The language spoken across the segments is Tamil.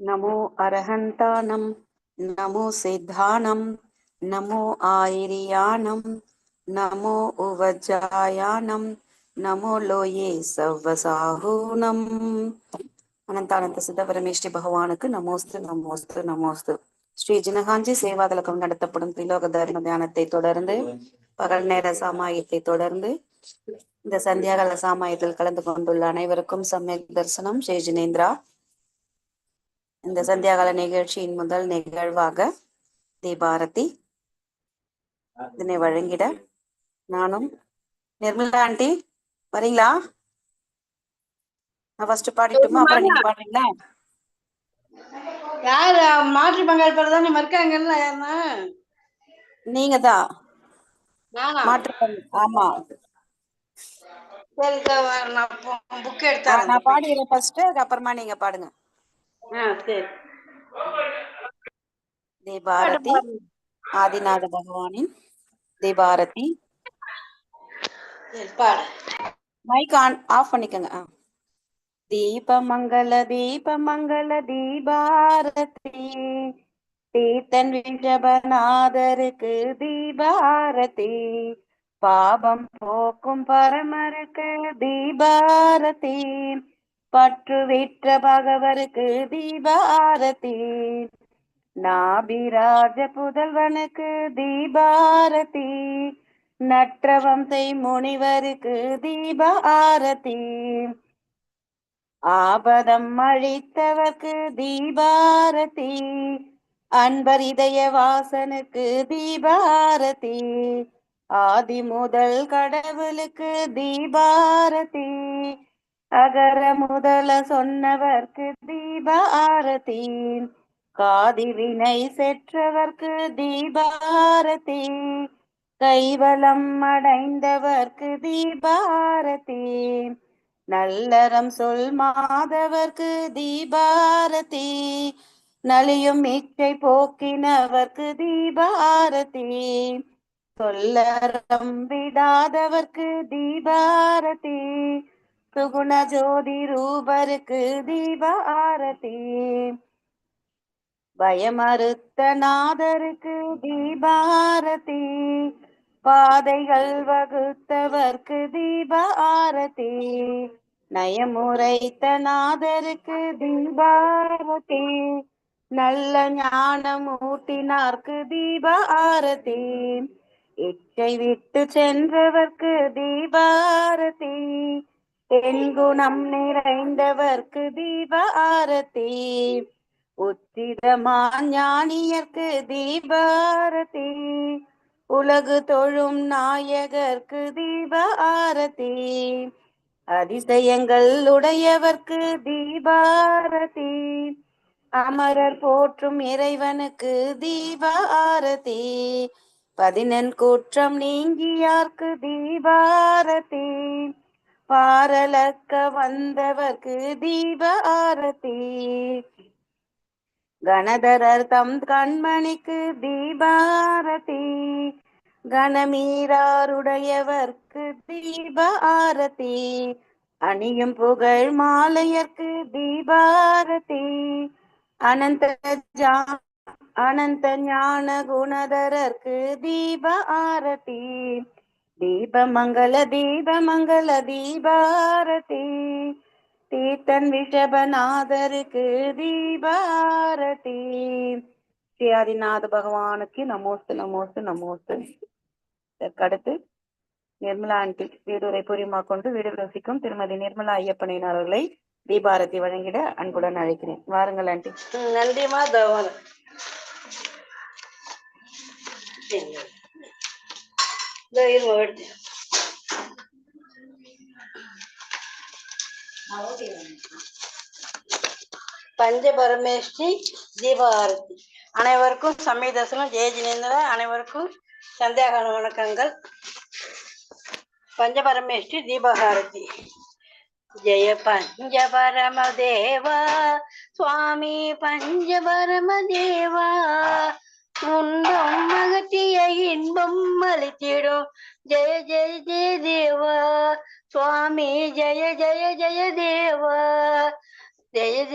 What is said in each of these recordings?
नमो अरहन्तानं नमो सिद्धानं नमो आयर्यानं नमो उवज्जायानं नमो लोये सव्वसाहूनम् அனந்தானந்த சித்த பரமேஸ்வரி பகவானுக்கு நமோஸ்து நமோஸ்து நமோஸ்து ஸ்ரீ ஜினகாஞ்சி சேவாதலகம் நடத்தப்படும் திலோக தர்ம தியானத்தை தொடர்ந்து பகல் நேர சாமாயத்தை தொடர்ந்து இந்த சந்தியாகால சாமாயத்தில் கலந்து கொண்டுள்ள அனைவருக்கும் சமயக் தரிசனம் ஸ்ரீ ஜினேந்திரா இந்த சந்தியாகால நிகழ்ச்சியின் முதல் நிகழ்வாக தீபாரதி. இதனை வழங்கிட நானும் நிர்மலா ஆண்டி வரீங்களா? நான் ஃபர்ஸ்ட் பாடிட்டுமா? அப்புறம் நீங்க பாடுறீங்களா? யாரு மாற்று பங்காளிப்பாளர் தானே இருக்காங்கல்ல யாருன்னா நீங்க தான் மாற்று ஆமா. சரி நான் புக் ஆ, எடுத்தாரேன் நான் பாடிடுறேன் ஃபர்ஸ்ட் அப்புறமா நீங்க பாடுங்க. தீபாரதி ஆதிநாத பகவானின் தீபாரதி மைக் ஆன் ஆஃப் பண்ணிக்கோங்க. தீபமங்கல தீபமங்கல தீபாரதி. தீர்த்தன் விஷபநாதருக்கு தீபாரதி. பாபம் போக்கும் பரமருக்கு தீபாரதி. பற்றுவிற்ற பகவருக்கு தீபாரதி. நாபிராஜ புதல்வனுக்கு தீபாரதி. நற்றவம்சை செய் முனிவருக்கு தீபாரதி. ஆபதம் அழித்தவர்க்கு தீபாரதி. அன்பர் இதய வாசனுக்கு தீபாரதி. ஆதி முதல் கடவுளுக்கு தீபாரதி. அகர முதல சொன்னவர்க்கு தீபாரதி காதி வினை செற்றவர்க்கு தீபாரதி கைவலம் அடைந்தவர்க்கு தீபாரதி நல்லறம் சொல் மாதவர்க்கு தீபாரதி நலியும் இச்சை போக்கினவர்க்கு தீபாரதி சொல்லறம் விடாதவர்க்கு தீபாரதி சுகுண ஜோதி ரூபருக்கு தீப ஆரதி பயமறுத்த நாதருக்கு தீபாரதி பாதைகள் வகுத்தவர்க்கு தீப ஆரதி நயமுரைத்த நாதருக்கு தீபாரதி நல்ல ஞானம் ஊட்டினார்க்கு தீப ஆரதி இச்சை விட்டு சென்றவர்க்கு தீபாரதி தென்குணம் குணம் நிறைந்தவர்க்கு தீபாரதி உச்சிதமா ஞானியர்க்கு தீபாரதி உலகு தொழும் நாயகர்க்கு தீபாரதி அதிசயங்கள் உடையவர்க்கு தீபாரதி அமரர் போற்றும் இறைவனுக்கு தீப ஆரதி பதினெண் குற்றம் நீங்கியார்க்கு தீபாரதி பாரலக்க வந்தவர்க்கு தீப ஆரதி கணதரர் தம் கண்மணிக்கு தீபாரதி கணமீராருடையவர்க்கு தீப ஆரதி அணியும் புகழ் மாலையர்க்கு தீபாரதி அனந்த ஜா அனந்த ஞான குணதரர்க்கு தீப ஆரதி தீபமங்கள தீபமங்கல தீபாரதி தீர்த்தன் விஷபநாதருக்கு தீபாரதி. ஸ்ரீ ஆதிநாத பகவானுக்கு நமோஸ்து நமோஸ்து நமோஸ்து. அடுத்து நிர்மலா ஆண்டி வீடுரை புரியுமா கொண்டு வீடு வசிக்கும் திருமதி நிர்மலா ஐயப்பனின் அவர்களை தீபாரதி வழங்கிட அன்புடன் அழைக்கிறேன். வாருங்கள் ஆண்டி. நன்றி மாதவன். தவறு இதோ இருங்க எடுத்து பஞ்சபரமேஸ்வரி தீபாரதி அனைவருக்கும் சமய தரிசனம் ஜெய ஜினேந்திர அனைவருக்கும் சந்தியாகால வணக்கங்கள். பஞ்சபரமேஸ்வரி தீபஹாரதி ஜெய பஞ்சபரமதேவா சுவாமி பஞ்சபரமதேவா துன்பம் மகத்திய இன்பம் அளித்திடும். ஜெய ஜெய ஜெய தேவா. சுவாமி ஜெய ஜெய ஜெய தேவா. ஜெய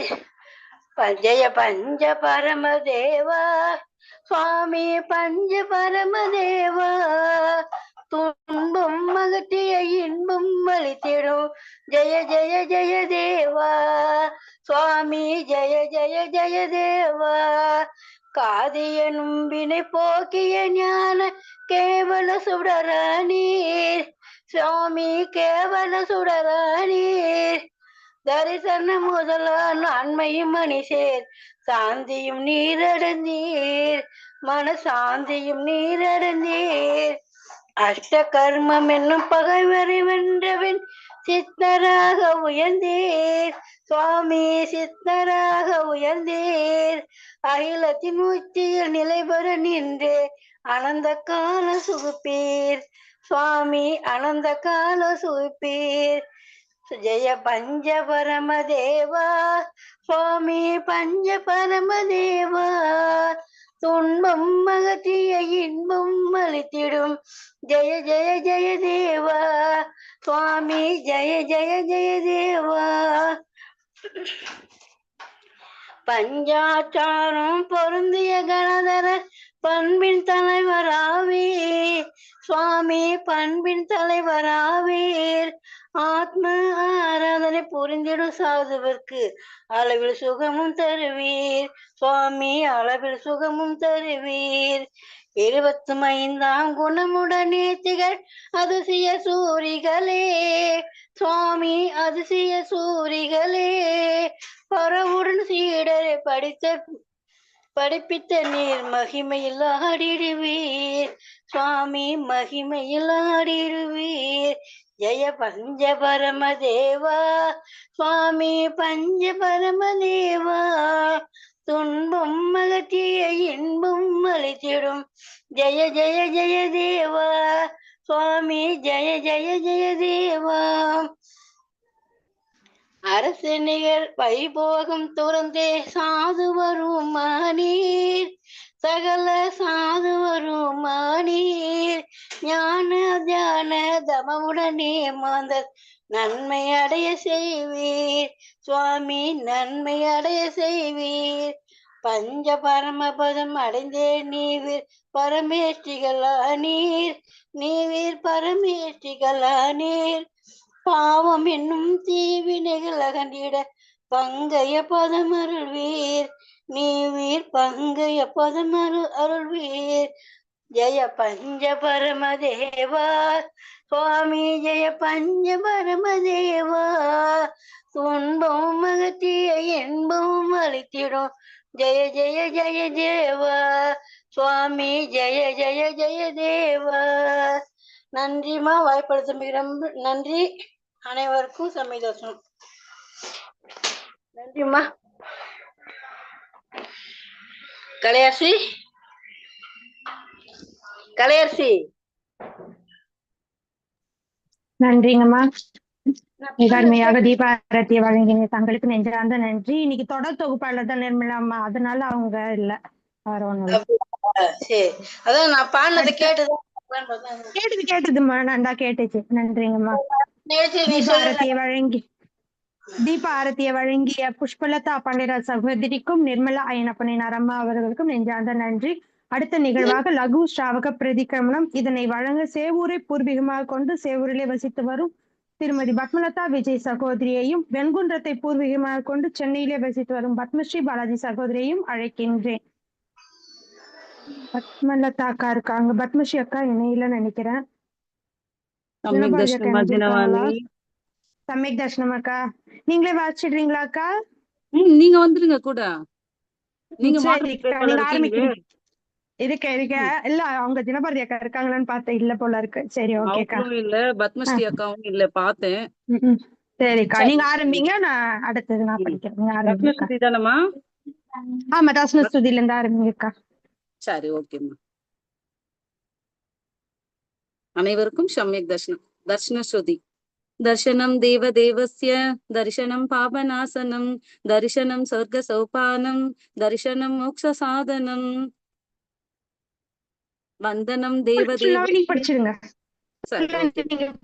ஜெய பஞ்ச பரம தேவா சுவாமி பஞ்ச பரம தேவா துன்பம் மகத்திய இன்பம் அளித்திடும். ஜெய ஜெய ஜெய தேவா. சுவாமி ஜெய ஜெய ஜெய தேவா. காதிய நும்பினை போக்கிய ஞான கேவல சுடரானீர் சுவாமி கேவல சுடரானீர் தரிசன முதலான அண்மையும் மணிசேர் சாந்தியும் நீரடந்தீர் மன சாந்தியும் நீரடந்தீர் அஷ்ட கர்மம் என்னும் பகைவரை வென்றவின் சித்தராக உயர்ந்தீர். சுவாமி சித்தராக உயர்ந்தீர். அகிலத்தின் உச்சியில் நிலை பெற நின்றே அனந்த கால சுகுப்பீர். சுவாமி அனந்த கால சுகுப்பீர். ஜெய பஞ்ச பரம தேவா சுவாமி பஞ்ச பரம தேவா துன்பம் மகத்திய இன்பம் அளித்திடும். ஜெய ஜெய ஜெய தேவா சுவாமி ஜெய ஜெய ஜெய தேவா. பஞ்சாச்சாரம் பொருந்திய கணதர பண்பின் தலைவராவீர் சுவாமி பண்பின் தலைவராவீர். ஆத்ம ஆராதனை புரிந்திடும் சாதுவிற்கு அளவில் சுகமும் தருவீர். சுவாமி அளவில் சுகமும் தருவீர். இருபத்தும் ஐந்தாம் குணமுடனே திகழ் அதிசய சூரிகளே. சுவாமி அதிசய சூரிகளே. பரவுடன் சீடரை படித்த படிப்பித்த நீர் மகிமையில் ஆடிடுவீர். சுவாமி மகிமையில் ஆடிடுவீர். ஜெய பஞ்ச பரம தேவா சுவாமி பஞ்ச பரம தேவா துன்பம் மகத்திய இன்பம் அளித்திடும் ஜெய ஜெய ஜெய தேவா. சுவாமி ஜெய ஜெய ஜெய தேவா. அரசு வைபோகம் துறந்தே சாது வரும் மானீர் சகல சாது வரும் மானீர் ஞான தியான தமவுடனே மாந்தர். நன்மை அடைய செய்வீர். சுவாமி நன்மை அடைய செய்வீர். பஞ்ச பரமபதம் அடைந்தே நீவீர். பரமேஷ்டிகளானீர் நீவீர் பரமேஷ்டிகளானீர் பாவம் என்னும் தீவினைகள் அகண்டிட பங்கைய பதம் அருள்வீர். நீவீர் பங்கைய பதம் அருள் அருள்வீர். ஜெய பஞ்ச பரமதேவா சுவாமி ஜெய பஞ்ச பரமதேவா துன்பம் மகத்திய இன்பம் அளித்திடும். ஜெய ஜெய ஜெய தேவா. சுவாமி ஜெய ஜெய ஜெய தேவா. நன்றிமா வாய்ப்படுத்த ரொம்ப நன்றி. அனைவருக்கும் சமயதோஷம் நன்றிம்மா கலையாசி கலையரசி. நன்றிங்கம்மா. மிக அருமையாக தீபாரத்தியை வழங்கினீங்க. தங்களுக்கு நெஞ்சார்ந்த நன்றி. இன்னைக்கு தொடர் தொகுப்பாளர் தான் நிர்மலாம்மா. அதனால அவங்க இல்ல. வேற ஒண்ணும் அதான் நான் பாடினதை கேட்டுதான் பார்த்தேன். கேட்டது கேட்டதும்மா. நன்றா கேட்டுச்சு. நன்றிங்கம்மா. தீபாரத்தியை வழங்கி தீப ஆரத்தியை வழங்கிய புஷ்பலதா பண்டிதர் சகோதரிக்கும் நிர்மலா அய்யனப்பனினார் அம்மா அவர்களுக்கும் நெஞ்சார்ந்த நன்றி. அடுத்த நிகழ்வாக லகு ஸ்ராவக பிரதிக்கிரமணம் இதனை வழங்க சேவூரை பூர்வீகமாக கொண்டு சேவூரிலே வசித்து வரும் திருமதி பத்மலதா விஜய் சகோதரியையும் வெண்குன்றத்தை பூர்வீகமாக கொண்டு சென்னையிலே வசித்து வரும் பத்மஸ்ரீ பாலாஜி சகோதரியையும் அழைக்கின்றேன். பத்மலதா அக்கா இருக்காங்க. பத்மஸ்ரீ அக்கா இணையில நினைக்கிறேன். சமயக் தர்ஷனமா அக்கா. நீங்களே வாசிடுறீங்களா அக்கா? நீங்க வந்துருங்க கூட. நீங்க இருக்க இருக்க இல்ல அவங்க தினபாரதி அக்கா இருக்காங்களான்னு பார்த்தேன். இல்ல போல இருக்கு. சரி ஓகேக்கா அவங்களும் இல்ல பத்மஸ்ரீ அக்காவும் இல்ல பார்த்தேன். சரிக்கா. சரி. நீங்க ஆரம்பிங்க நான் அடுத்தது நான் படிக்கிறேன். நீங்க தானம்மா ஆமா தர்ஷன ஸ்துதியில இருந்து ஆரம்பிங்கக்கா. சரி ஓகேம்மா அனைவருக்கும் சமயக் தர்ஷனம். தர்ஷன ஸ்ருதி. தர்ஷனம் தேவ தேவஸ்ய தர்ஷனம் பாபநாசனம் தர்ஷனம் சொர்க்க சோபானம் தர்ஷனம் மோக்ஷ சாதனம் வந்தனம் தேவ தேவ ஃபுல்லாவே நீங்க படிச்சிருங்க சரி ஃபுல்லாவே ஓகே நீங்க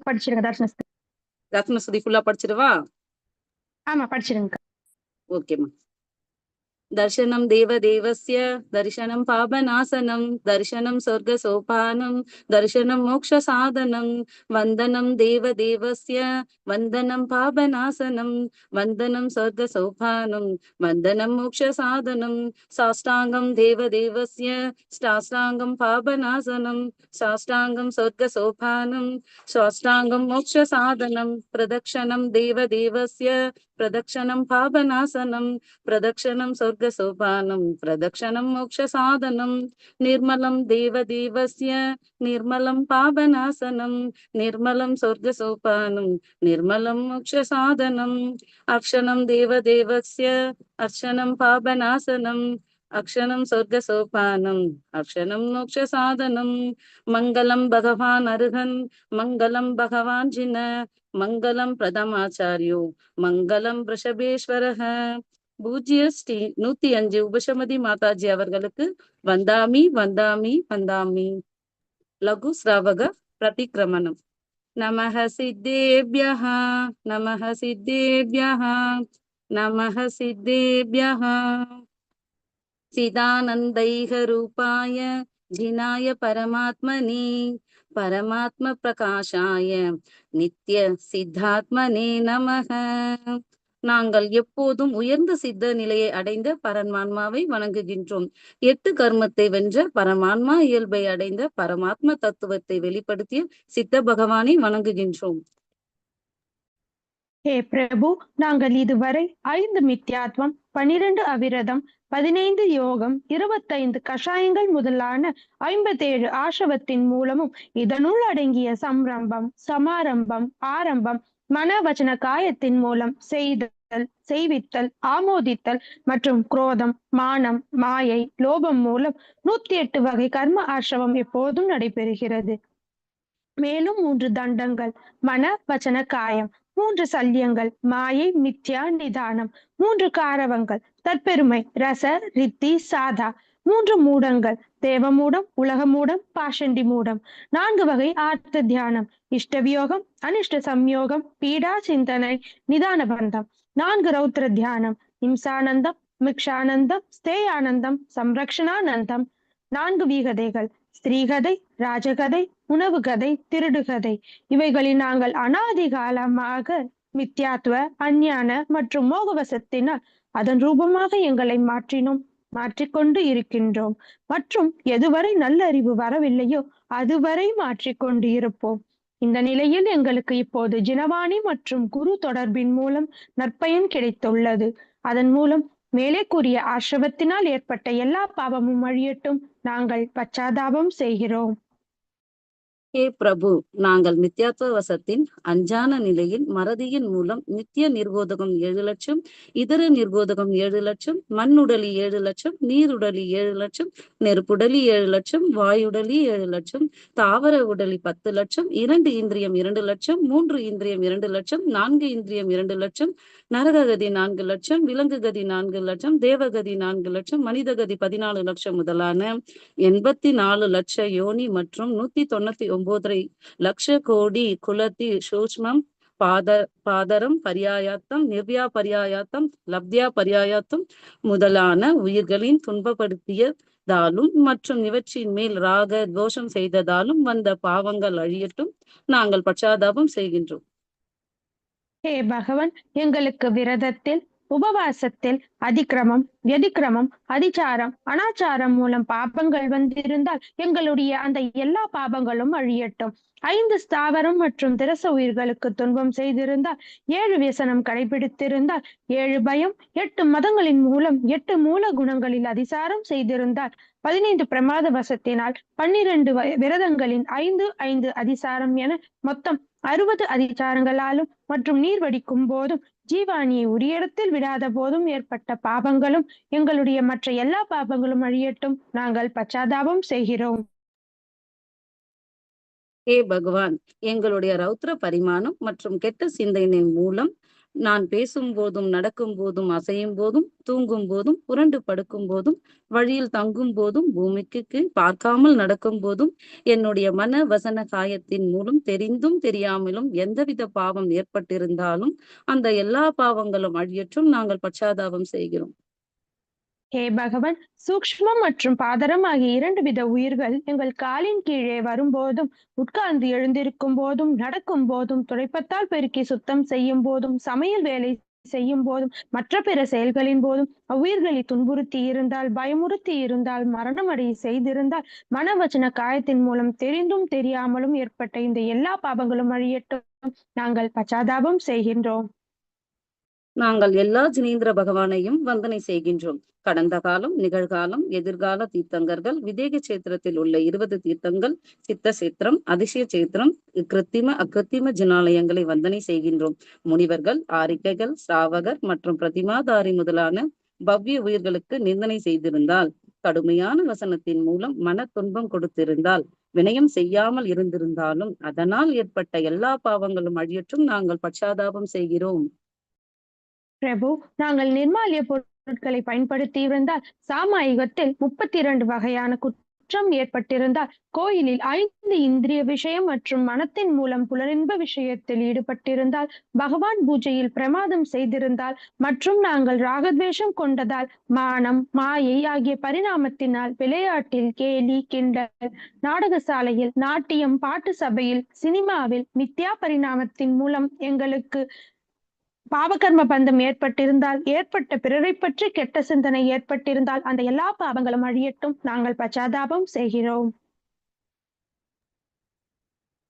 படிச்சிருங்க. தர்ஷன ஸ்துதி. தர்ஷன ஸ்ருதி ஃபுல்லா படிச்சிருவா ஆமா படிச்சிருங்க. ஓகேம்மா दर्शनं देवदेवस्य दर्शनं पापनाशनं दर्शनं स्वर्गसोपानं दर्शनं मोक्षसाधनं वन्दनं देवदेवस्य वन्दनं पापनाशनं वन्दनं स्वर्गसोपानं वन्दनं मोक्षसाधनं साष्टाङ्गं देवदेवस्य साष्टाङ्गं पापनाशनं साष्टाङ्गं स्वर्गसोपानं साष्टाङ्गं मोक्षसाधनं प्रदक्षिणं देवदेवस्य ప్రదక్షిణం పాపనాశనం ప్రదక్షిణం స్వర్గ సోపానం ప్రదక్షిణం మోక్ష సాధనం నిర్మలం దేవదేవస్య నిర్మలం పాపనాశనం నిర్మలం స్వర్గ సోపానం నిర్మలం మోక్ష సాధనం అర్చనం దేవదేవస్య అర్చనం పాపనాశనం अक्षणं स्वर्गसोपानम् अक्षणं मोक्षसाधनं मङ्गलं भगवान् अर्हन् मङ्गलं भगवान् जिन मङ्गलं प्रथमाचार्यो மங்களம் ரிஷபேஸ்வரக பூஜ்ய ஸ்ரீ நூத்தி அஞ்சு உபசமதி மாதாஜி அவர்களுக்கு வந்தாமி வந்தாமி வந்தாமி லகு ஸ்ராவக பிரதிக்கிரமணம் நமக சித்தேபியः நமக சித்தேபியः நமக சித்தேபியः சிதானந்தைக ரூபாய ஜினாய பரமாத்மனி பரமாத்ம பிரகாஷாய நித்ய சித்தாத்மனே நமக. நாங்கள் எப்போதும் உயர்ந்த சித்த நிலையை அடைந்த பரமான்மாவை வணங்குகின்றோம். எட்டு கர்மத்தை வென்ற பரமான்மா இயல்பை அடைந்த பரமாத்ம தத்துவத்தை வெளிப்படுத்திய சித்த பகவானை வணங்குகின்றோம். ஹே பிரபு நாங்கள் இதுவரை ஐந்து மித்யாத்வம் பனிரெண்டு அவிரதம் பதினைந்து யோகம் இருபத்தைந்து கஷாயங்கள் முதலான ஐம்பத்தேழு ஆசவத்தின் மூலமும் இதனுள் அடங்கிய சம்ரம்பம் சமாரம்பம் ஆரம்பம் மனவச்சன காயத்தின் மூலம் செய்தல் செய்வித்தல் ஆமோதித்தல் மற்றும் குரோதம் மானம் மாயை லோபம் மூலம் நூத்தி எட்டு வகை கர்ம ஆசிரவம் எப்போதும் நடைபெறுகிறது. மேலும் மூன்று தண்டங்கள் மன வச்சன காயம். மூன்று சல்யங்கள் மாயை மித்யா நிதானம். மூன்று காரவங்கள் தற்பெருமை ரச ரித்தி சாதா. மூன்று மூடங்கள் தேவமூடம் உலகமூடம் பாஷண்டி மூடம். நான்கு வகை ஆர்த்த தியானம் இஷ்டவியோகம் அனிஷ்ட சம்யோகம் பீடா சிந்தனை நிதான பந்தம். நான்கு ரௌத்ர தியானம் இம்சானந்தம் மிக்ஷானந்தம் ஸ்தேயானந்தம் சம்ரக்ஷணானந்தம். நான்கு வீகதைகள் ஸ்ரீகதை ராஜகதை உணவு கதை திருடுகதை இவைகளில் நாங்கள் அனாதி காலமாக மித்யாத்துவ அஞ்ஞான மற்றும் மோகவசத்தினால் அதன் ரூபமாக எங்களை மாற்றினோம் மாற்றிக்கொண்டு இருக்கின்றோம். மற்றும் எதுவரை நல்லறிவு வரவில்லையோ அதுவரை மாற்றிக்கொண்டு இருப்போம். இந்த நிலையில் எங்களுக்கு இப்போது ஜினவாணி மற்றும் குரு தொடர்பின் மூலம் நற்பயன் கிடைத்துள்ளது. அதன் மூலம் மேலே கூறிய ஆசிரவத்தினால் ஏற்பட்ட எல்லா பாவமும் அழியட்டும். நாங்கள் பச்சாதாபம் செய்கிறோம். ஹே பிரபு நாங்கள் மித்யாத்வ வசத்தின் அஞ்சான நிலையில் மறதியின் மூலம் நித்திய நிர்போதகம் ஏழு லட்சம் இதர நிர்போதகம் ஏழு லட்சம் மண்ணுடலி ஏழு லட்சம் நீருடலி ஏழு லட்சம் நெருப்புடலி ஏழு லட்சம் வாயுடலி ஏழு லட்சம் தாவர உடலி பத்து லட்சம் இரண்டு இந்திரியம் இரண்டு லட்சம் மூன்று இந்திரியம் இரண்டு லட்சம் நான்கு இந்திரியம் இரண்டு லட்சம் நரககதி நான்கு லட்சம் விலங்கு கதி நான்கு லட்சம் தேவகதி நான்கு லட்சம் மனிதகதி பதினாலு லட்சம் முதலான எண்பத்தி நாலு லட்ச யோனி மற்றும் நூத்தி தொண்ணூத்தி ஒன்பதரை. லட்ச கோடி குலத்தி சூக்ஷ்மம் பாத பாதரம் பரியாயாத்தம் நிவ்யா பரியாயாத்தம் லப்தியா பரியாயாத்தம் முதலான உயிர்களின் துன்பப்படுத்தியதாலும் மற்றும் இவற்றின் மேல் ராக தோஷம் செய்ததாலும் வந்த பாவங்கள் அழியட்டும். நாங்கள் பச்சாதாபம் செய்கின்றோம். ஹே பகவன் எங்களுக்கு விரதத்தில் உபவாசத்தில் அதிக்கிரமம் வியதிக்கிரமம் அதிச்சாரம் அனாச்சாரம் மூலம் பாபங்கள் வந்திருந்தால் எங்களுடைய அந்த எல்லா பாபங்களும் அழியட்டும். ஐந்து ஸ்தாவரம் மற்றும் திரச உயிர்களுக்கு துன்பம் செய்திருந்தால் ஏழு வியசனம் கடைபிடித்திருந்தால் ஏழு பயம் எட்டு மதங்களின் மூலம் எட்டு மூல குணங்களில் அதிசாரம் செய்திருந்தால் பதினைந்து பிரமாத வசத்தினால் பன்னிரண்டு விரதங்களின் ஐந்து ஐந்து அதிசாரம் என மொத்தம் அறுபது அதிகாரங்களாலும் மற்றும் நீர் வடிக்கும் போதும் ஜீவாணியை உரிய இடத்தில் விடாத போதும் ஏற்பட்ட பாபங்களும் எங்களுடைய மற்ற எல்லா பாபங்களும் அழியட்டும். நாங்கள் பச்சாதாபம் செய்கிறோம். ஹே பகவான் எங்களுடைய ரௌத்ர பரிமாணம் மற்றும் கெட்ட சிந்தனை மூலம் நான் பேசும் போதும் நடக்கும் போதும் அசையும் போதும் தூங்கும் போதும் புரண்டு படுக்கும் போதும் வழியில் தங்கும் போதும் பூமிக்கு கீழ் பார்க்காமல் நடக்கும் போதும் என்னுடைய மன வசன காயத்தின் மூலம் தெரிந்தும் தெரியாமலும் எந்தவித பாவம் ஏற்பட்டிருந்தாலும் அந்த எல்லா பாவங்களும் அழியற்றும் நாங்கள் பச்சாதாபம் செய்கிறோம். ஹே பகவன் சூக்ஷ்மம் மற்றும் பாதரம் ஆகிய இரண்டு வித உயிர்கள் எங்கள் காலின் கீழே வரும்போதும் உட்கார்ந்து எழுந்திருக்கும் போதும் நடக்கும் போதும் துடைப்பத்தால் பெருக்கி சுத்தம் செய்யும் போதும் சமையல் வேலை செய்யும் போதும் மற்ற பிற செயல்களின் போதும் அவ்வுயிர்களை துன்புறுத்தி இருந்தால் பயமுறுத்தி இருந்தால் மரணம் அடைய செய்திருந்தால் மனவச்சன காயத்தின் மூலம் தெரிந்தும் தெரியாமலும் ஏற்பட்ட இந்த எல்லா பாபங்களும் அழியட்டும். நாங்கள் பச்சாதாபம் செய்கின்றோம். நாங்கள் எல்லா ஜினேந்திர பகவானையும் வந்தனை செய்கின்றோம். கடந்த காலம் நிகழ்காலம் எதிர்கால தீர்த்தங்கர்கள் விதேக சேத்திரத்தில் உள்ள இருபது தீர்த்தங்கள் சித்த சேத்திரம் அதிசய சேத்திரம் கிருத்திம அக்கிருத்திம ஜினாலயங்களை வந்தனை செய்கின்றோம். முனிவர்கள் ஆரிக்கைகள் சாவகர் மற்றும் பிரதிமாதாரி முதலான பவ்ய உயிர்களுக்கு நிந்தனை செய்திருந்தால் கடுமையான வசனத்தின் மூலம் மன துன்பம் கொடுத்திருந்தால் வினயம் செய்யாமல் இருந்திருந்தாலும் அதனால் ஏற்பட்ட எல்லா பாவங்களும் அழியற்றும் நாங்கள் பச்சாதாபம் செய்கிறோம். பிரபு நாங்கள் நிர்மாலிய பொருட்களை பயன்படுத்தி இருந்தால் சாமாயுகத்தில் முப்பத்தி இரண்டு வகையான குற்றம் ஏற்பட்டிருந்தால் கோயிலில் ஐந்து இந்திரிய விஷயம் மற்றும் மனத்தின் மூலம் புலனின்ப விஷயத்தில் ஈடுபட்டிருந்தால் பகவான் பூஜையில் பிரமாதம் செய்திருந்தால் மற்றும் நாங்கள் ராகத்வேஷம் கொண்டதால் மானம் மாயை ஆகிய பரிணாமத்தினால் விளையாட்டில் கேலி கிண்டல் நாடகசாலையில் நாட்டியம் பாட்டு சபையில் சினிமாவில் மித்யா பரிணாமத்தின் மூலம் எங்களுக்கு பாவகர்ம பந்தம் ஏற்பட்டிருந்தால் ஏற்பட்ட பிறரை பற்றி கெட்ட சிந்தனை ஏற்பட்டிருந்தால் அந்த எல்லா பாவங்களும் அழியட்டும். நாங்கள் பச்சாதாபம் செய்கிறோம்.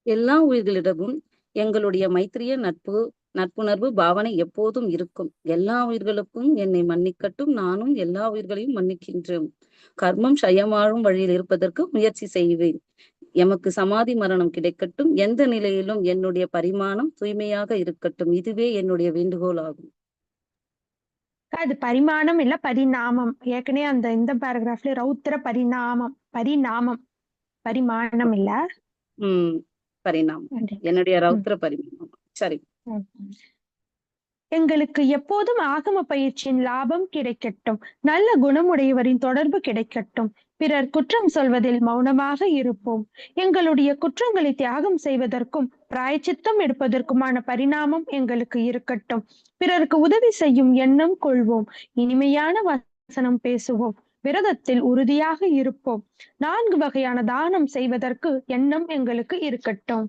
எல்லா உயிர்களிடமும் எங்களுடைய மைத்திரிய நட்பு நட்புணர்வு பாவனை எப்போதும் இருக்கும். எல்லா உயிர்களுக்கும் என்னை மன்னிக்கட்டும். நானும் எல்லா உயிர்களையும் மன்னிக்கின்றேன். கர்மம் சயமாழும் வழியில் இருப்பதற்கு முயற்சி செய்வேன். எமக்கு சமாதி மரணம் கிடைக்கட்டும். எந்த நிலையிலும் என்னுடைய பரிமாணம் தூய்மையாக இருக்கட்டும். இதுவே என்னுடைய வேண்டுகோள் ஆகும். அது பரிமாணம் இல்ல பரிணாமம். ஏற்கனவே அந்த இந்த பேராகிராஃப்ல ரௌத்திர பரிணாமம் பரிணாமம். பரிமாணம் இல்ல? உம் பரிணாமம். என்னுடைய ரௌத்திர பரிமாணம் சரி. எங்களுக்கு எப்போதும் ஆகம பயிற்சியின் லாபம் கிடைக்கட்டும். நல்ல குணமுடையவரின் தொடர்பு கிடைக்கட்டும். பிறர் குற்றம் சொல்வதில் மௌனமாக இருப்போம். எங்களுடைய குற்றங்களை தியாகம் செய்வதற்கும் பிராயச்சித்தம் எடுப்பதற்குமான பரிணாமம் எங்களுக்கு இருக்கட்டும். பிறருக்கு உதவி செய்யும் எண்ணம் கொள்வோம். இனிமையான வசனம் பேசுவோம். விரதத்தில் உறுதியாக இருப்போம். நான்கு வகையான தானம் செய்வதற்கு எண்ணம் எங்களுக்கு இருக்கட்டும்.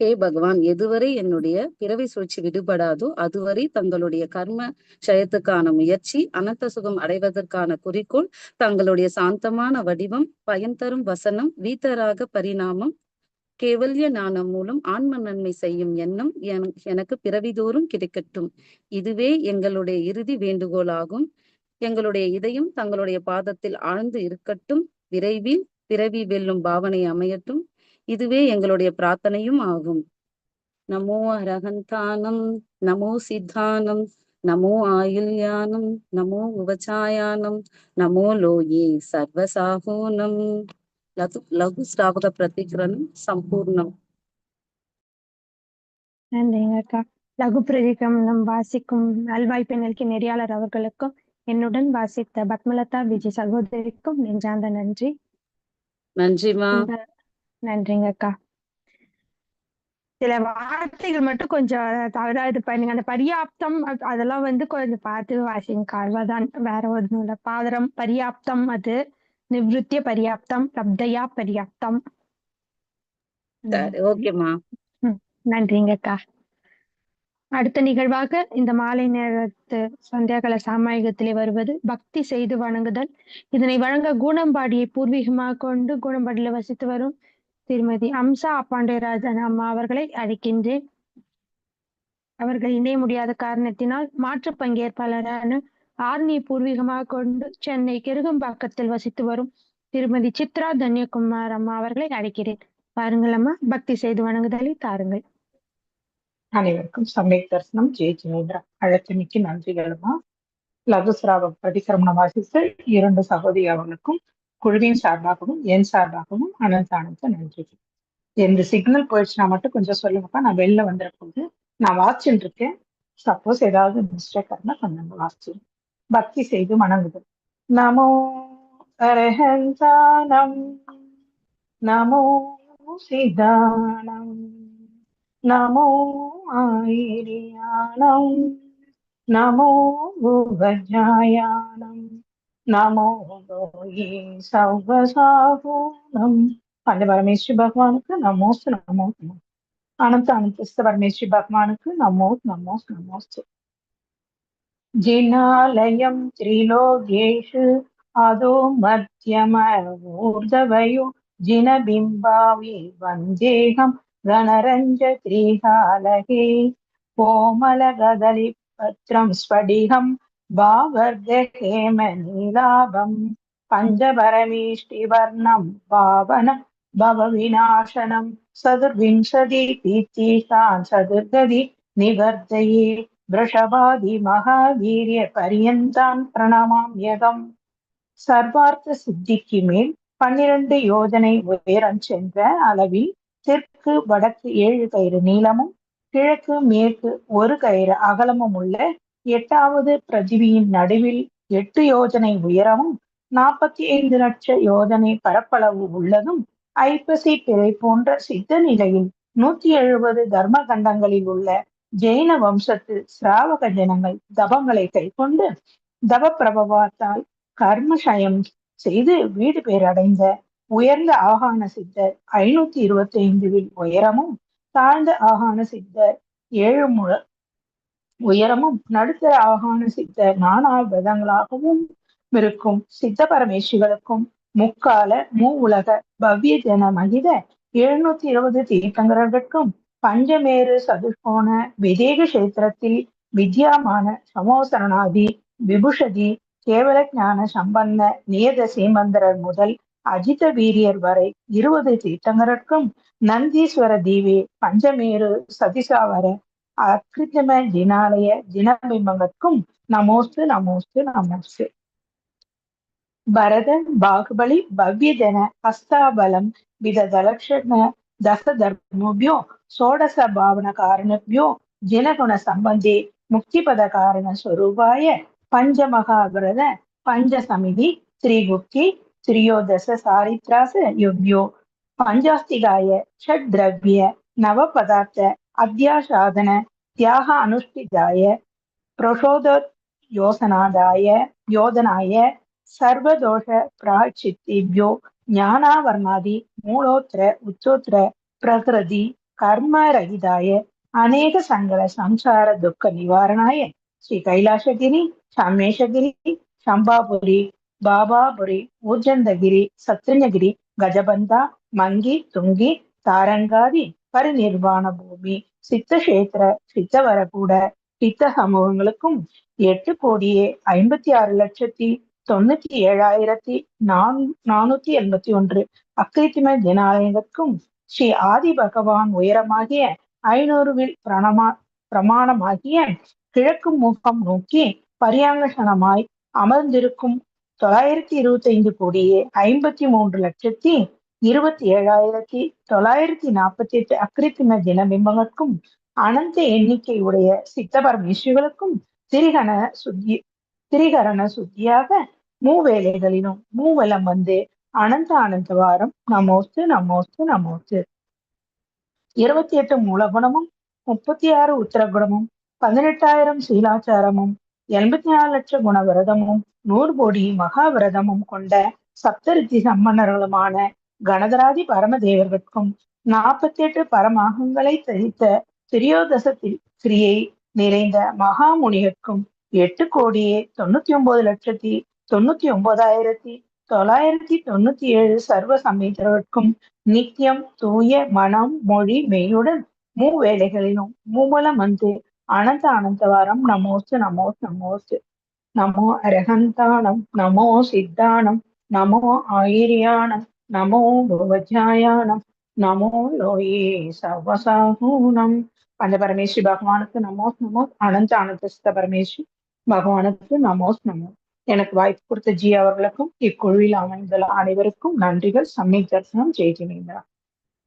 ஹே பகவான் எதுவரை என்னுடைய பிறவி சூழ்ச்சி விடுபடாதோ அதுவரை தங்களுடைய கர்ம க்ஷயத்துக்கான முயற்சி அனந்த சுகம் அடைவதற்கான குறிக்கோள் தங்களுடைய சாந்தமான வடிவம் பயன் தரும் வசனம் வீத்தராக பரிணாமம் கேவல்ய ஞானம் மூலம் ஆன்ம நன்மை செய்யும் எண்ணம் எனக்கு பிறவிதோறும் கிடைக்கட்டும். இதுவே எங்களுடைய இறுதி வேண்டுகோளாகும். எங்களுடைய இதயம் தங்களுடைய பாதத்தில் ஆழ்ந்து இருக்கட்டும். விரைவில் பிறவி வெல்லும் பாவனை அமையட்டும். இதுவே எங்களுடைய பிரார்த்தனையும் ஆகும். நமோ அரகந்தானம் நமோ சித்தானம் நமோ ஆயுள்யானம் நமோ உபச்சாயானம் நமோ லோயே சர்வசாகோனம் லகு லகு ஸ்ராவக பிரதிகரணம் சம்பூர்ணம். நன்றிங்க அக்கா. லகு பிரதிகமனம் வாசிக்கும் நல்வாய்ப்பை நல்கி நெறியாளர் அவர்களுக்கும் என்னுடன் வாசித்த பத்மலதா விஜய் சகோதரிக்கும் நெஞ்சார்ந்த நன்றி. நன்றிமா நன்றிங்க அக்கா சில வார்த்தைகள் மட்டும் கொஞ்சம் தவறா இது பண்ணுங்க. அந்த பரியாப்தம் அதெல்லாம் வந்து கொஞ்சம் பார்த்து வாசிங்க. அவ்வளவுதான் வேற ஒன்றும் இல்ல. பாதரம் பரியாப்தம் அது நிவிருத்திய பரியாப்தம் லப்தையா பரியாப்தம். சரி ஓகேமா நன்றிங்க அக்கா அடுத்த நிகழ்வாக இந்த மாலை நேரத்து சந்தியாகல சாமாயகத்திலே வருவது பக்தி செய்து வணங்குதல். இதனை வழங்க கூணம்பாடியை பூர்வீகமாக கொண்டு கூணம்பாடியில வசித்து வரும் திருமதி அம்சா அப்பாண்டியராஜன் அம்மா அவர்களை அழைக்கின்றேன். அவர்கள் இணைய முடியாத காரணத்தினால் மாற்று பங்கேற்பாளரான ஆர்னியை பூர்வீகமாக கொண்டு சென்னை கெருகம்பாக்கத்தில் வசித்து வரும் திருமதி சித்ரா தன்யகுமார் அம்மா அவர்களை அழைக்கிறேன். பாருங்கள் அம்மா பக்தி செய்து வணங்குதலை தாருங்கள். அனைவருக்கும் சமய தரிசனம். ஜெய ஜினேந்திரா அழைத்தமைக்கு நன்றிகளுமா லகுஸ்ராவம் பிரதிக்கிரமணம் வாசித்த இரண்டு சகோதரி அவர்களுக்கும் குழுவின் சார்பாகவும் என் சார்பாகவும் அனந்த் அனந்த நன்றி. எந்த சிக்னல் போயிடுச்சுன்னா மட்டும் கொஞ்சம் சொல்லுங்கப்பா. நான் வெளில வந்துட போது நான் வாசிச்சுட்டு இருக்கேன். சப்போஸ் ஏதாவது மிஸ்டேக் இருந்தால் கொஞ்சம் வாட்சி பக்தி செய்து மணங்குது நமோ அரஹந்தானம் நமோ சிதானம் நமோ ஆயிரியானம். நமோ உபஜாயானம் நமோ லோயே சௌவசாகூனம் அந்த பரமேஸ்வரி பகவானுக்கு நமோஸ்து நமோ நமோ அனந்த அனந்தஸ்த பரமேஸ்வரி பகவானுக்கு நமோஸ் நமோஸ் நமோஸ்து जिनालयं त्रिलोकेषु अधो मध्यम ऊर्ध्वयो जिनबिम्बावि वन्देहं गणरञ्जत्रिहालहे कोमलगदलिपत्रं स्फटिकं भावर्गहेमनीलाभं पञ्चपरमेष्टिवर्णं पावन भवविनाशनं चतुर्विंशति तीर्थीकान् चतुर्गति निवर्तये वृषभादि महावीर्य पर्यन्तान् பிரணமாம்யகம் சர்வார்த்த சித்திக்கு மேல் பன்னிரண்டு யோஜனை உயரம் சென்ற அளவில் தெற்கு வடக்கு ஏழு கயிறு நீளமும் கிழக்கு மேற்கு ஒரு கயிறு அகலமும் உள்ள எட்டாவது பிரதிவியின் நடுவில் எட்டு யோஜனை உயரமும் நாற்பத்தி ஐந்து லட்ச யோஜனை பரப்பளவு உள்ளதும் ஐப்பசி பிறை போன்ற சித்த நிலையில் நூத்தி எழுபது தர்ம கண்டங்களில் உள்ள ஜெயின வம்சத்து சிராவக ஜனங்கள் தபங்களை கைக்கொண்டு தவ பிரபவாத்தால் கர்மசயம் செய்து வீடு பேரடைந்த உயர்ந்த ஆகான சித்தர் ஐநூத்தி இருபத்தி ஐந்துவில் உயரமும் தாழ்ந்த ஆகான சித்தர் ஏழு முழ உயரமும் நடுத்தர ஆகான சித்த நானா விதங்களாகவும் இருக்கும். சித்த பரமேஸ்வர்களுக்கும் முக்கால மூ உலக பவ்ய ஜன மகித எழுநூத்தி இருபது தீர்த்தங்கரர்களுக்கும் பஞ்சமேரு சதுர்கோண விதேக கஷேத்திரத்தில் வித்யாமான சமோசரணாதி விபுஷதி கேவல ஞான சம்பன்ன நியத சீமந்தரர் முதல் அஜித வீரியர் வரை இருபது தீர்த்தங்கரர்க்கும் நந்தீஸ்வர தீவி பஞ்சமேரு சதிசாவர அக்ரிதம ஜினாலய ஜினபிம்பங்கட்கும் நமோஸ்து நமோஸ்து நமோஸ்து. பரதன் பாகுபலி பவ்ய ஜன ஹஸ்தாபலம் விததலக்ஷண தசதர்மோபியோ சோடச பாவன காரணபியோ ஜினகுண சம்பந்தே முக்திபத காரண ஸ்வரூபாய பஞ்சமகாபிரத பஞ்சசமிதி ஸ்ரீகுப்தி திரியோதச சாரித்ராச யுக்யோ பஞ்சாஸ்திகாய ஷட் திரவிய நவ பதார்த்த அத்தியாசாதன தியாக அனுஷ்டிதாய பிரசோத யோசனாதாய யோதனாய சர்வதோஷ பிராச்சித்திபியோ ஞானாவர்ணாதி மூலோத்திர உச்சோத்திர பிரகிருதி கர்மரகிதாய அநேக சங்கல சம்சார துக்க நிவாரணாய ஸ்ரீ கைலாசகிரி சமேஷகிரி சம்பாபுரி பாபாபுரி ஊர்ஜந்தகிரி சத்ருஞ்சகிரி கஜபந்தா மங்கி துங்கி தாரங்காதி பரிநிர்வாண பூமி சித்தக்ஷேத்திர சித்தவரகூட சித்த சமூகங்களுக்கும் எட்டு கோடியே ஐம்பத்தி ஆறு லட்சத்தி தொண்ணூத்தி ஏழாயிரத்தி நான் நானூத்தி எண்பத்தி ஒன்று அக்கிரித்திம ஜனாலயங்களுக்கும் ஸ்ரீ ஆதி பகவான் உயரமாகிய ஐநூறுவில் பிரணமா பிரமாணமாகிய கிழக்கு முகம் நோக்கி பரியாங்கசனமாய் அமர்ந்திருக்கும் தொள்ளாயிரத்தி இருபத்தி ஐந்து கோடியே ஐம்பத்தி மூன்று லட்சத்தி இருபத்தி ஏழாயிரத்தி தொள்ளாயிரத்தி நாற்பத்தி எட்டு அக்ரித்தின தின பிம்பங்களுக்கும் அனந்த எண்ணிக்கை உடைய சித்த பரமேஸ்வர்களுக்கும் திரிகண சுத்தி திரிகரண சுத்தியாக மூவேளைகளிலும் மூவலம் வந்து அனந்த அனந்த வாரம் நமோஸ்து நமோஸ்து நமோஸ்து. இருபத்தி எட்டு மூலகுணமும் முப்பத்தி ஆறு உத்தரகுணமும் பதினெட்டாயிரம் சீலாச்சாரமும் எண்பத்தி நாலு லட்ச குண விரதமும் நூறு கோடி மகாவிரதமும் கொண்ட சப்தரித்தி சம்மன்னர்களுமான கணதராதி பரமதேவர்களுக்கும் நாற்பத்தி எட்டு பரமாகங்களை தரித்த திரியோதசத்தில் கிரியை நிறைந்த மகாமுனிகர்க்கும் எட்டு கோடியே தொண்ணூத்தி ஒன்பது லட்சத்தி தொண்ணூத்தி ஒன்பதாயிரத்தி தொள்ளாயிரத்தி தொண்ணூத்தி ஏழு சர்வ சமேதர்களுக்கும் நித்தியம் தூய மனம் மொழி மெய்யுடன் மூவேளைகளிலும் மூமலம் வந்து அனந்த அனந்தவாரம் நமோஸ்து நமோஸ் நமோஸ்து. நமோ அரகந்தானம் நமோ சித்தானம் நமோ ஆயிரியானம் நமோ புவஜாயானம் நமோ லோயே சர்வசாகூனம் அந்த பரமேஸ்வரி பகவானுக்கு நமோஸ் நமோஸ் அனந்த அனந்தஸ்த பரமேஸ்வரி பகவானுக்கு நமோஸ் நமோ எனக்கு வாய்ப்பு கொடுத்த ஜி அவர்களுக்கும் இக்குழுவில் அமைந்துள்ள அனைவருக்கும் நன்றிகள். சம்மை தரிசனம் ஜெய்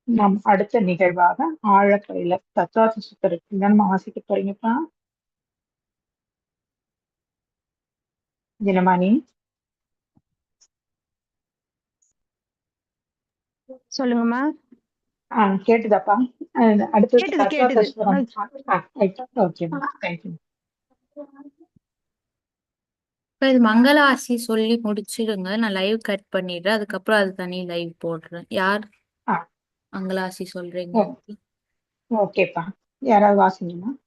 நம் அடுத்த நிகழ்வாக ஆழக்கரையில தத்துவார்த்த சுத்தருக்கு நம்ம ஆசைக்க போறீங்கப்பா? தினமணி. சொல்லுங்கம்மா. கேட்டுதாப்பா. கேட்டுது, கேட்டுது. தேங்க்யூ இப்ப இது மங்களாசி சொல்லி முடிச்சிடுங்க நான் லைவ் கட் பண்ணிடுறேன். அதுக்கப்புறம் அது தனி லைவ் போடுறேன். யார். மங்களாசி சொல்றீங்க. ஓகேப்பா. யாராவது வாசிங்கம்மா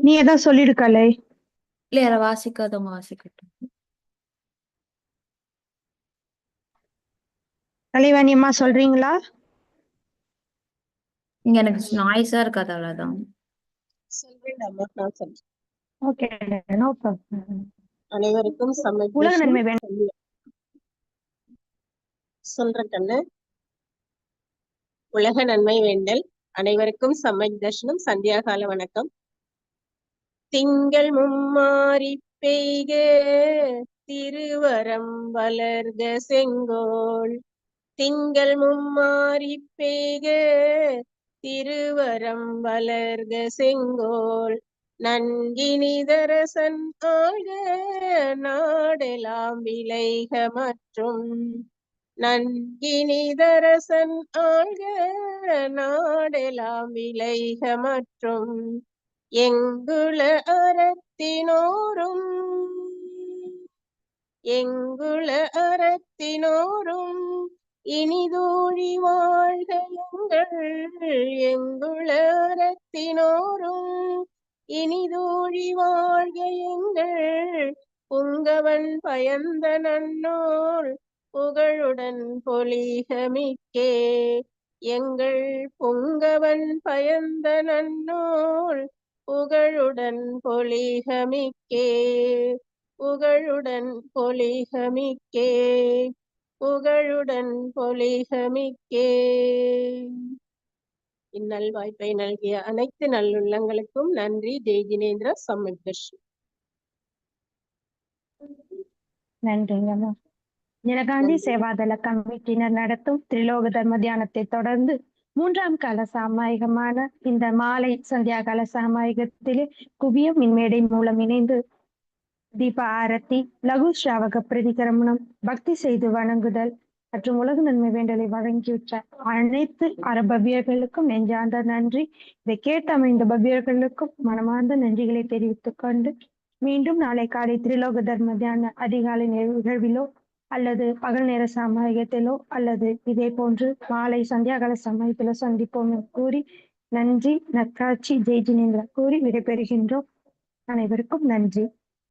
நீ ஏதாவது சொல்லிருக்கலை இல்ல யாரை வாசிக்காதவங்க வாசிக்கட்டும். கலைவாணி அம்மா சொல்றீங்களா? இங்க எனக்கு நாய்ஸா இருக்காது அவ்வளவுதான். அனைவருக்கும் உலக நன்மை சொல்றேன் கண்ணு. உலக நன்மை வேண்டல். அனைவருக்கும் சமக் தர்ஷனம். சந்தியாகால வணக்கம். திங்கள் மும்மாரி பெய்க. திருவரம் வளர்க செங்கோல். திங்கள் மும்மாறி பெய்க திருவரம் வளர்க செங்கோல். நன்கினிதரசன் ஆழ்க நாடெலாம் விளைக மற்றும். நன்கினிதரசன் ஆழ்க நாடெலாம் விளைக மற்றும். எங்குள அறத்தினோரும்? எங்குள அறத்தினோரும்? இனிதோழி வாழ்க எங்கள் எங்குள இனிதோழி வாழ்க எங்கள் புங்கவன் பயந்த நன்னோர். புகழுடன் பொலிகமிக்கே எங்கள் பொங்கவன் பயந்த நன்னோர். புகழுடன் பொலிகமிக்கே புகழுடன் பொலிகமிக்கே புகழுடன் பொலிகமிக்கே. இந்நல் வாய்ப்பை நல்கிய அனைத்து நல்லுள்ளங்களுக்கும் நன்றி. ஜெய் ஜினேந்திர தர்ஷன் நன்றிங்கம்மா நிலகாந்தி சேவாதள கமிட்டியினர் நடத்தும் திரிலோக தர்ம தியானத்தை தொடர்ந்து மூன்றாம் கால சாமாயிகமான இந்த மாலை சந்தியா கால சாமாயிகத்திலே குவியம் மின்மேடை மூலம் இணைந்து தீப ஆரத்தி லகு ஸ்ராவக பிரதிகரமணம் பக்தி செய்து வணங்குதல் மற்றும் உலக நன்மை வேண்டலை வழங்கிவிட்ட அனைத்து அரபவியர்களுக்கும் நெஞ்சார்ந்த நன்றி. இதை கேட்டமைந்த பவ்யர்களுக்கும் மனமார்ந்த நன்றிகளை தெரிவித்துக் கொண்டு மீண்டும் நாளை காலை திரிலோக தர்ம தியான அதிகாலை நிகழ்விலோ அல்லது பகல் நேர சமயத்திலோ அல்லது இதே போன்று மாலை சந்தியாகால சமயத்திலோ சந்திப்போம் என்று கூறி நன்றி நற்காட்சி ஜெய் ஜினேந்திரா கூறி விடைபெறுகின்றோம். அனைவருக்கும் நன்றி.